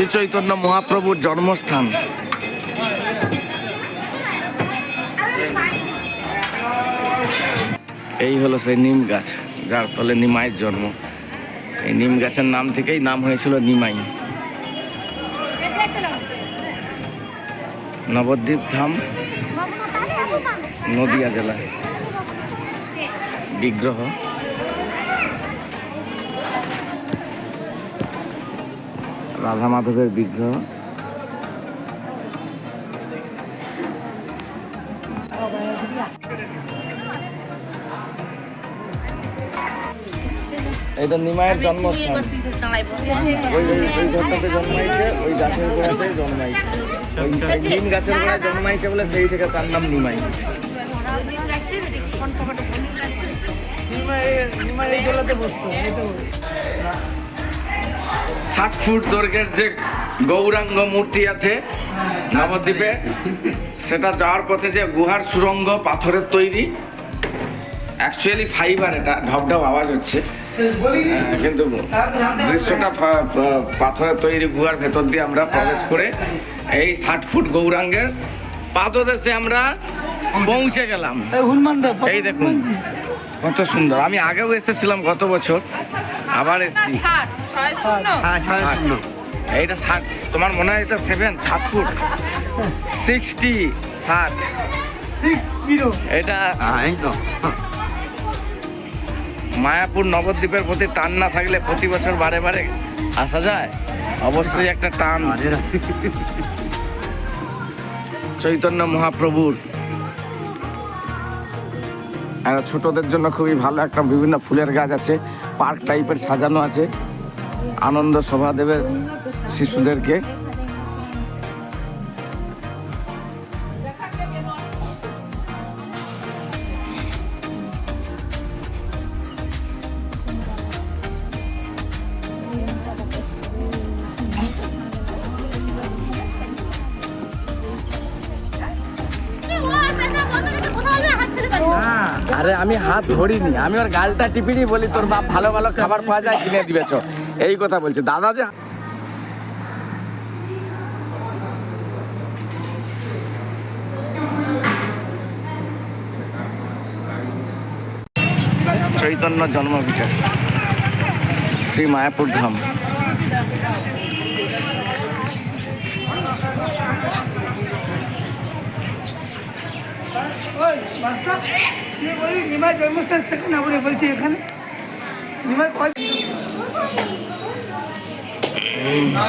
শ্রী চৈতন্য মহাপ্রভুর জন্মস্থান। এই হলো সেই নিম গাছ, যার ফলে নিমাইয়ের জন্ম। এই নিম গাছের নাম থেকেই নাম হয়েছিল নিমাই। নবদ্বীপ ধাম, নদিয়া জেলায় বিগ্রহ। রাধা মাধবের বিগ্রহ। এটা নিমায়ের জন্মস্থান। ওই ওই ওই ঘরটাতে জন্মাইছে ওই গাছের গোড়াতে জন্মাইছে। ওই ওই নিম গাছের গোড়ায় জন্মাইছে বলে সেই থেকে তার নাম নিমাই। ষাট ফুট দৈর্ঘ্যের যে গৌরাঙ্গ মূর্তি আছে নবদ্বীপে সেটা যাওয়ার পথে যে গুহার সুরঙ্গ পাথরের তৈরি অ্যাকচুয়ালি ফাইবার এটা ঢপঢপ আওয়াজ হচ্ছে। কিন্তু দৃশ্যটা পাথরের তৈরি গুহার ভেতর দিয়ে আমরা প্রবেশ করে এই ষাট ফুট গৌরাঙ্গের পাদদেশে আমরা পৌঁছে গেলাম। এই দেখুন কত সুন্দর। আমি আগেও এসেছিলাম গত বছর আবার এসেছি। ষাট। এইটা ষাট তোমার মনে হয় এটা সেভেন সাত ফুট। সিক্সটি ষাট এটা মায়াপুর নবদ্বীপের প্রতি টান না থাকলে প্রতি বছর বারে বারে আসা যায়। অবশ্যই একটা টান। চৈতন্য মহাপ্রভুর। আর ছোটদের জন্য খুবই ভালো একটা বিভিন্ন ফুলের গাছ আছে পার্ক টাইপের সাজানো আছে। আনন্দ সভা দেবে শিশুদেরকে। আরে আমি হাত ধরিনি, আমি ওর গালটা টিপিনি বলি তোর বাপ ভালো ভালো খাবার পাওয়া যায় কিনে দিবে চ এই কথা বলছে দাদা যে চৈতন্য জন্মবিচার শ্রী মায়াপুর ধাম। নিমাই জন্মস্থান সেখানে আমরা বলছি এখানে। নিমাই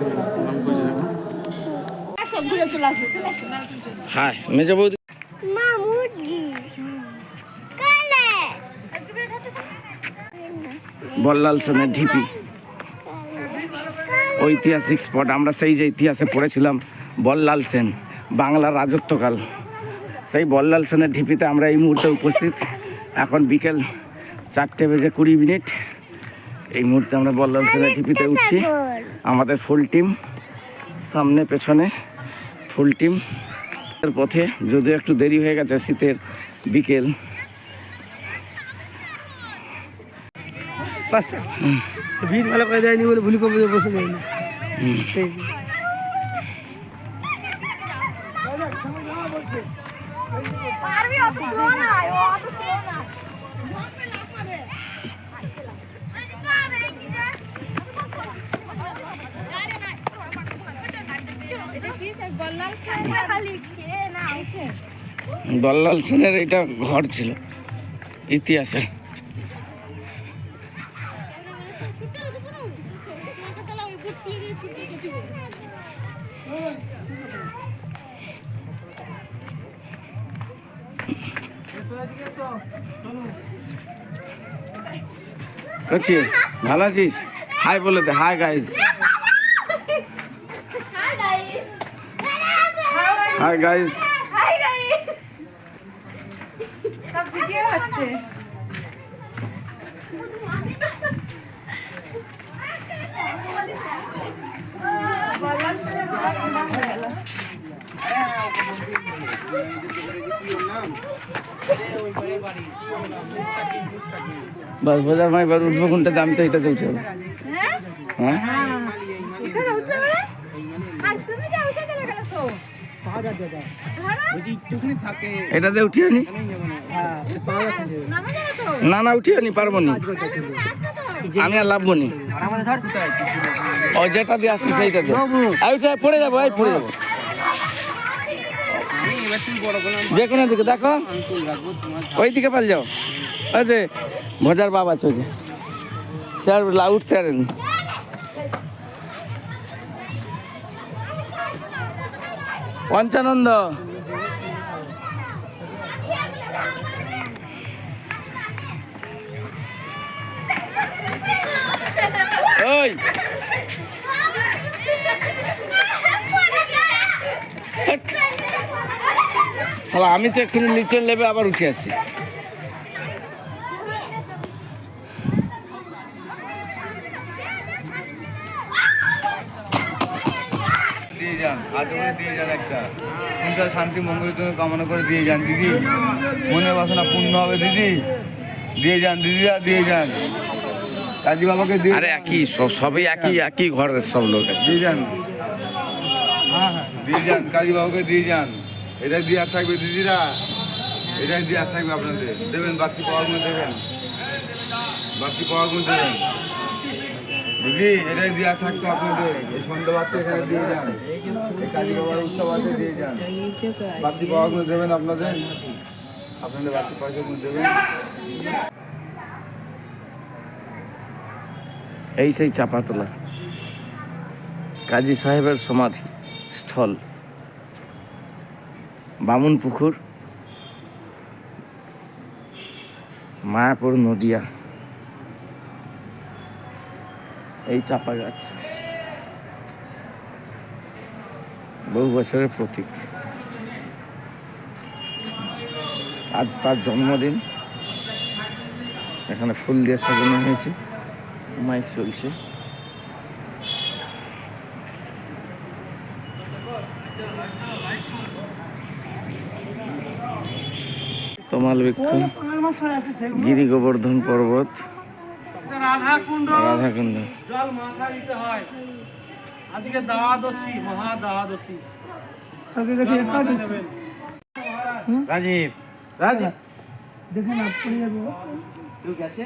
কয় হ্যাঁ মেজ বৌদি। মা মুরগি। বল্লাল সেনের ঢিপি। ঐতিহাসিক স্পট আমরা সেই যে ইতিহাসে পড়েছিলাম বল্লাল সেন বাংলার রাজত্বকাল। সেই বল্লাল সেনের ঢিপিতে আমরা এই মুহূর্তে উপস্থিত। এখন বিকেল চারটে বেজে কুড়ি মিনিট। এই মুহূর্তে আমরা বল্লাল সেনের ঢিপিতে উঠছি। আমাদের ফুল টিম সামনে পেছনে। Full team. এর পথে যদিও একটু দেরি হয়ে গেছে শীতের বিকেল। ভিড় ভালো করে দেয়নি বলে ভুলি কমে বসে যায়নি বল্লাল সেনের এটা ঘর ছিল ইতিহাসে। আছি ভালো আছিস? হাই বলে দে হাই guys. Hi guys. বাস বাজার মাই বার উঠবো কোনটা দাম তো উঠে হবে হ্যাঁ? হ্যাঁ? মানে? এটাতে উঠিয়ে নি? না না উঠিয়ে নি পারব নি। আমি আর লাভবো নি। ও যেটা দিয়ে আসছি সেইটাতে আর উঠে পড়ে যাব এই পড়ে যাব। যে কোনো দিকে দেখো। ওই দিকে পাল যাও ওই যে ভজার বাবা আছে ওই যে। সে আর লা- পঞ্চানন্দ। ওই। আমি তো এক্ষুনি লিটার লেবে আবার উঠে আসি। দিয়ে যান হাতে করে দিয়ে যান একটা। সংসার শান্তি মঙ্গলের জন্য কামনা করে দিয়ে যান দিদি। মনে বাসনা পূর্ণ হবে দিদি। দিয়ে যান দিদিরা দিয়ে যান। কাজী বাবাকে দিয়ে আরে একই সব সবই একই একই ঘরের সব লোক দিয়ে যান। দিয়ে যান কাজী বাবাকে দিয়ে যান। এটা দিয়ে আর থাকবে দিদিরা। এটাই দিয়ে থাকবে আপনাদের। দেবেন বাকি পাওয়াগুলো দেবেন। বাকি পাওয়াগুলো দেবেন। দিদি এটাই আর থাকতো আপনাদের। এই সন্ধ্যা বাচ্চা এখানে দিয়ে যান। কাজী বাবার দিয়ে যান। পাওয়াগুলো দেবেন আপনাদের? আপনাদের পয়সাগুলো দেবেন? এই সেই চাপাতলা কাজী সাহেবের সমাধি স্থল। বামুন পুকুর। মায়াপুর নদিয়া। এই চাপা গাছ। বহু বছরের প্রতীক। আজ তার জন্মদিন। এখানে ফুল দিয়ে সাজানো হয়েছে। মাইক চলছে। তমাল বৃক্ষ গিরি গোবর্ধন পর্বত। রাধা কুণ্ড রাধাকুণ্ড। জল মাথা দিতে হয়। আজকে দ্বাদশী মহা দ্বাদশী। রাজীব রাজীব। দেখেন আপনি গেছে